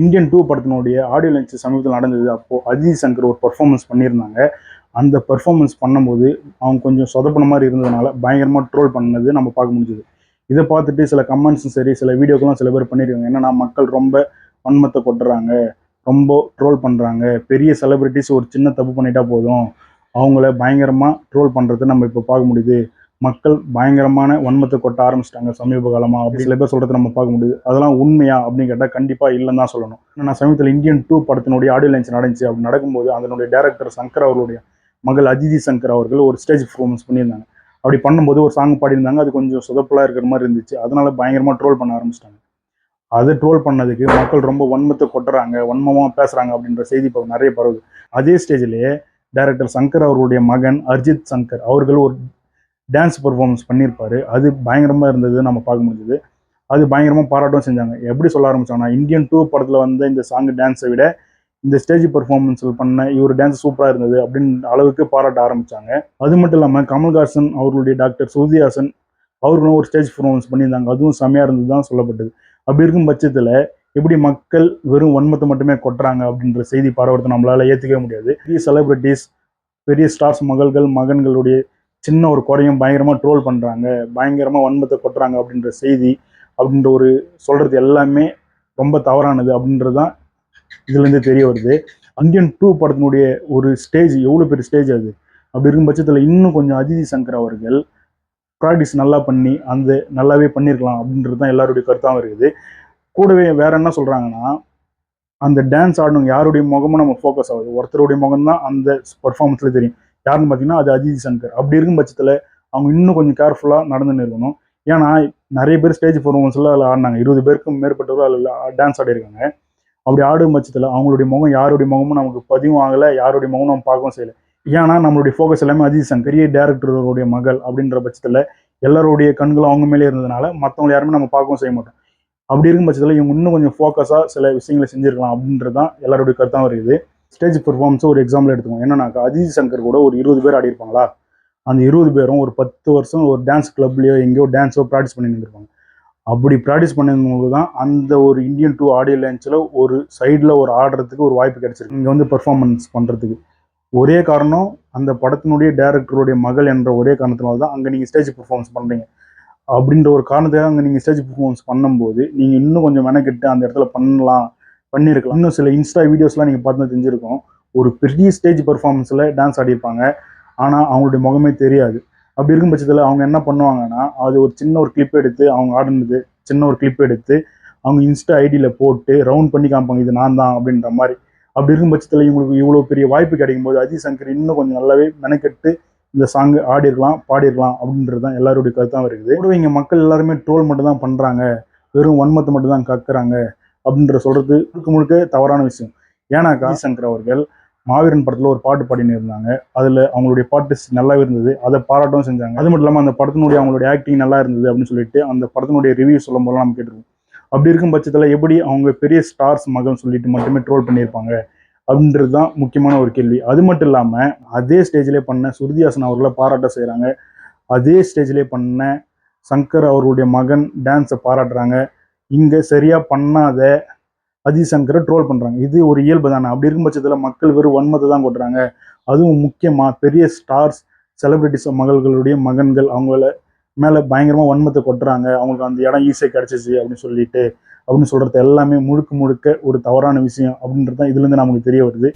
Indian two படத்தினுடைய audio launch சமீபத்தில் நடந்தது. அப்போது அஜித் சங்கர் ஒரு பர்ஃபார்மன்ஸ் பண்ணியிருந்தாங்க. அந்த பர்ஃபார்மன்ஸ் பண்ணும்போது அவங்க கொஞ்சம் சொதப்பின மாதிரி இருந்ததுனால பயங்கரமாக ட்ரோல் பண்ணது நம்ம பார்க்க முடிஞ்சது. இதை பார்த்துட்டு சில கமெண்ட்ஸும் சரி சில வீடியோக்கெல்லாம் சில பேர் பண்ணியிருக்காங்க. என்னன்னா மக்கள் ரொம்ப வன்மத்தை கொட்டுறாங்க ரொம்ப ட்ரோல் பண்ணுறாங்க பெரிய செலிபிரிட்டிஸ் ஒரு சின்ன தப்பு பண்ணிட்டா போதும். அவங்கள பயங்கரமாக ட்ரோல் பண்ணுறதை நம்ம இப்போ பார்க்க முடியுது. மக்கள் பயங்கரமான வன்மத்தை கொட்ட ஆரம்பிச்சிட்டாங்க சமீப காலமாக அப்படி சில பேர் சொல்கிறத நம்ம பார்க்க முடியுது. அதெல்லாம் உண்மையா அப்படின்னு கேட்டால் கண்டிப்பாக இல்லைன்னு தான் சொல்லணும். நான் சமீபத்தில் இந்தியன் டூ படத்தினுடைய ஆடியோ லைன்ஸ் நடந்துச்சு. அப்படி நடக்கும்போது அதனுடைய டேரக்டர் சங்கர் அவர்களுடைய மகள் அதிதி சங்கர் அவர்கள் ஒரு ஸ்டேஜ் பர்ஃபார்மன்ஸ் பண்ணியிருந்தாங்க. அப்படி பண்ணும்போது ஒரு சாங் பாடியிருந்தாங்க. அது கொஞ்சம் சொதப்பலாக இருக்கிற மாதிரி இருந்துச்சு. அதனால பயங்கரமாக ட்ரோல் பண்ண ஆரம்பிச்சிட்டாங்க. அதை ட்ரோல் பண்ணதுக்கு மக்கள் ரொம்ப வன்மத்தை கொட்டுறாங்க வன்மமாக பேசுகிறாங்க அப்படின்ற செய்தி இப்போ நிறைய பரவுது. அதே ஸ்டேஜ்லேயே டைரக்டர் சங்கர் அவருடைய மகன் அர்ஜித் சங்கர் அவர்கள் ஒரு டான்ஸ் பர்ஃபார்மன்ஸ் பண்ணியிருப்பாரு. அது பயங்கரமாக இருந்தது நம்ம பார்க்க முடிஞ்சது. அது பயங்கரமாக பாராட்டும் செஞ்சாங்க. எப்படி சொல்ல ஆரம்பிச்சாங்கன்னா இந்தியன் டூ படத்தில் வந்த இந்த சாங் டான்ஸை விட இந்த ஸ்டேஜ் பர்ஃபார்மன்ஸில் பண்ண இவர் டான்ஸ் சூப்பராக இருந்தது அப்படின்னு அளவுக்கு பாராட்ட ஆரம்பித்தாங்க அது மட்டும் இல்லாமல் கமல்ஹாசன் அவர்களுடைய டாக்டர் சுருதிஹாசன் அவர்களும் ஒரு ஸ்டேஜ் பர்ஃபார்மன்ஸ் பண்ணியிருந்தாங்க. அதுவும் செம்மையாக இருந்தது தான் சொல்லப்பட்டது. அப்படி இருக்கும் பட்சத்தில் எப்படி மக்கள் வெறும் வன்மத்தை மட்டுமே கொட்டுறாங்க அப்படின்ற செய்தி பரவத்தை நம்மளால் ஏற்றுக்கவே முடியாது. பெரிய செலிபிரிட்டிஸ் பெரிய ஸ்டார்ஸ் மகள்கள் மகன்களுடைய சின்ன ஒரு குறையும் பயங்கரமாக ட்ரோல் பண்ணுறாங்க பயங்கரமாக வன்மத்தை கொட்டுறாங்க அப்படின்ற செய்தி அப்படின்ற ஒரு சொல்கிறது எல்லாமே ரொம்ப தவறானது அப்படின்றது தான் இதுலேருந்து தெரிய வருது. அந்தியன் டூ படத்தினுடைய ஒரு ஸ்டேஜ் எவ்வளோ பெரிய ஸ்டேஜ் அது? அப்படி இருக்கும் பட்சத்தில் இன்னும் கொஞ்சம் அதிதி சங்கர் அவர்கள் ப்ராக்டிஸ் நல்லா பண்ணி அந்த நல்லாவே பண்ணியிருக்கலாம் அப்படின்றது தான் எல்லாருடைய கருத்தாகவும் இருக்குது. கூடவே வேற என்ன சொல்கிறாங்கன்னா அந்த டான்ஸ் ஆடணும் யாருடைய முகமும் நம்ம ஃபோக்கஸ் ஆகுது. ஒருத்தருடைய முகம் தான் அந்த பர்ஃபார்மன்ஸில் தெரியும். யாருன்னு பார்த்தீங்கன்னா அது அஜித் சங்கர். அப்படி இருக்கும் பட்சத்தில் அவங்க இன்னும் கொஞ்சம் கேர்ஃபுல்லாக நடந்து இருக்கணும் ஏன்னா நிறைய பேர் ஸ்டேஜ் பர்ஃபார்மன்ஸில் அதில் ஆடினாங்க. இருபது பேருக்கும் மேற்பட்டவர்கள் அதில் டான்ஸ் ஆடிருக்காங்க அப்படி ஆடும் பட்சத்தில் அவங்களுடைய முகம் யாருடைய முகமும் நமக்கு பதிவும் ஆகலை யாருடைய முகமும் நம்ம பார்க்கவும் செய்யலை. ஏன்னா நம்மளுடைய ஃபோக்கஸ் எல்லாமே அஜித் சங்கர் பெரிய டேரக்டருடைய மகள் அப்படின்ற பட்சத்தில் எல்லாருடைய கண்களும் அவங்க மேலே இருந்ததுனால மற்றவங்க யாருமே நம்ம பார்க்கவும் செய்ய மாட்டோம். அப்படி இருக்கும் பட்சத்தில் இவங்க இன்னும் கொஞ்சம் ஃபோக்கஸாக சில விஷயங்களை செஞ்சுருக்கலாம் அப்படின்றது தான் எல்லாருடைய கருத்தாக இருக்குது ஸ்டேஜ் பெர்ஃபார்மன்ஸை ஒரு எக்ஸாம்பிள் எடுத்துக்கோங்க. என்னன்னாக்கா அஜித் சங்கர் கூட ஒரு இருபது பேர் ஆடிருப்பாங்களா அந்த இருபது பேரும் ஒரு பத்து வருஷம் ஒரு டான்ஸ் கிளப்லையோ எங்கேயோ டான்ஸோ ப்ராக்டிஸ் பண்ணி இருந்திருப்பாங்க. அப்படி ப்ராக்டிஸ் பண்ணது தான் அந்த ஒரு இந்தியன் டூ ஆடியோ லான்ச்சில் ஒரு சைடில் ஒரு ஆடுறதுக்கு ஒரு வாய்ப்பு கிடைச்சிருக்கு. இங்கே வந்து பெர்ஃபார்மன்ஸ் பண்ணுறதுக்கு ஒரே காரணம் அந்த படத்தினுடைய டேரக்டருடைய மகள் என்ற ஒரே காரணத்தினால தான் அங்கே நீங்கள் ஸ்டேஜ் பெர்ஃபார்மன்ஸ் பண்ணுறீங்க அப்படின்ற ஒரு காரணத்துக்காக அங்கே நீங்கள் ஸ்டேஜ் பெர்ஃபார்மன்ஸ் பண்ணும்போது நீங்கள் இன்னும் கொஞ்சம் மெனக்கெட்டு அந்த இடத்துல பண்ணலாம். பண்ணியிருக்கலாம் இன்னும் சில இன்ஸ்டா வீடியோஸ்லாம் நீங்கள் பார்த்து தெரிஞ்சிருக்கோம். ஒரு பெரிய ஸ்டேஜ் பெர்ஃபார்மன்ஸில் டான்ஸ் ஆடியிருப்பாங்க. ஆனால் அவங்களுடைய முகமே தெரியாது. அப்படி இருக்கும் பட்சத்தில் அவங்க என்ன பண்ணுவாங்கன்னா அது ஒரு சின்ன ஒரு கிளிப் எடுத்து அவங்க ஆடினது சின்ன ஒரு கிளிப் எடுத்து அவங்க இன்ஸ்டா ஐடியில் போட்டு ரவுண்ட் பண்ணி காமிப்பாங்க இது நான் தான் அப்படின்ற மாதிரி. அப்படி இருக்கும் பட்சத்தில் இவங்களுக்கு இவ்வளோ பெரிய வாய்ப்பு கிடைக்கும் போது அஜித் சங்கர் இன்னும் கொஞ்சம் நல்லாவே மெனக்கெட்டு இந்த சாங்கு ஆடிருக்கலாம் பாடிருக்கலாம் அப்படின்றது தான் எல்லாருடைய கருத்தாக இருக்குது இங்கே மக்கள் எல்லாருமே ட்ரோல் மட்டும் தான் பண்ணுறாங்க வெறும் வன்மத்தை மட்டும் தான் கக்குறாங்க. அப்படின்ற சொல்கிறது முழுக்க முழுக்க தவறான விஷயம். ஏன்னாக்கா சங்கர் அவர்கள் மாவீரன் படத்தில் ஒரு பாட்டு பாடினு இருந்தாங்க அதில் அவங்களுடைய பாட்டு நல்லாவே இருந்தது. அதை பாராட்டவும் செஞ்சாங்க. அது மட்டும் இல்லாமல் அந்த படத்தினுடைய அவங்களுடைய ஆக்டிங் நல்லா இருந்தது அப்படின்னு சொல்லிட்டு அந்த படத்தினுடைய ரிவ்யூ சொல்லும் போதெல்லாம் நம்ம கேட்டிருக்கோம். அப்படி இருக்கும் பட்சத்தில் எப்படி அவங்க பெரிய ஸ்டார்ஸ் மகன் சொல்லிட்டு மட்டுமே ட்ரோல் பண்ணியிருப்பாங்க? அப்படின்றது தான் முக்கியமான ஒரு கேள்வி. அது மட்டும் இல்லாமல் அதே ஸ்டேஜ்லேயே பண்ண சுருதிஹாசன் அவர்களை பாராட்ட செய்கிறாங்க அதே ஸ்டேஜ்லேயே பண்ண சங்கர் அவர்களுடைய மகன் டான்ஸை பாராட்டுறாங்க. இங்கே சரியாக பண்ணாத அதிசங்கரை சங்கரை ட்ரோல் பண்ணுறாங்க இது ஒரு இயல்பு தானே. அப்படி இருக்கும் பட்சத்தில் மக்கள் வெறும் வன்மத்தை தான் கொட்டுறாங்க. அதுவும் முக்கியமாக பெரிய ஸ்டார்ஸ் செலிபிரிட்டிஸ் மகள்களுடைய மகன்கள் அவங்கள மேலே பயங்கரமாக வன்மத்தை கொட்டுறாங்க. அவங்களுக்கு அந்த இடம் ஈஸியாக கிடச்சிச்சு அப்படின்னு சொல்லிட்டு அப்படின்னு சொல்கிறது எல்லாமே முழுக்க முழுக்க ஒரு தவறான விஷயம் அப்படின்றது தான் இதுலேருந்து நமக்கு தெரிய வருது.